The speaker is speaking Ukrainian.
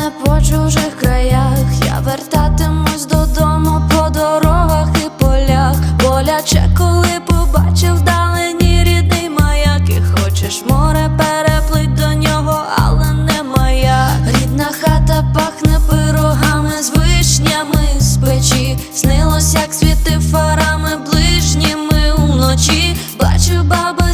мене по чужих краях, я вертатимусь додому по дорогах і полях. Боляче, коли побачив вдалині рідний маяк, і хочеш море переплить до нього, але не моя. Рідна хата пахне пирогами з вишнями з печі. Снилось, як світив фарами ближніми уночі. Бачу баба.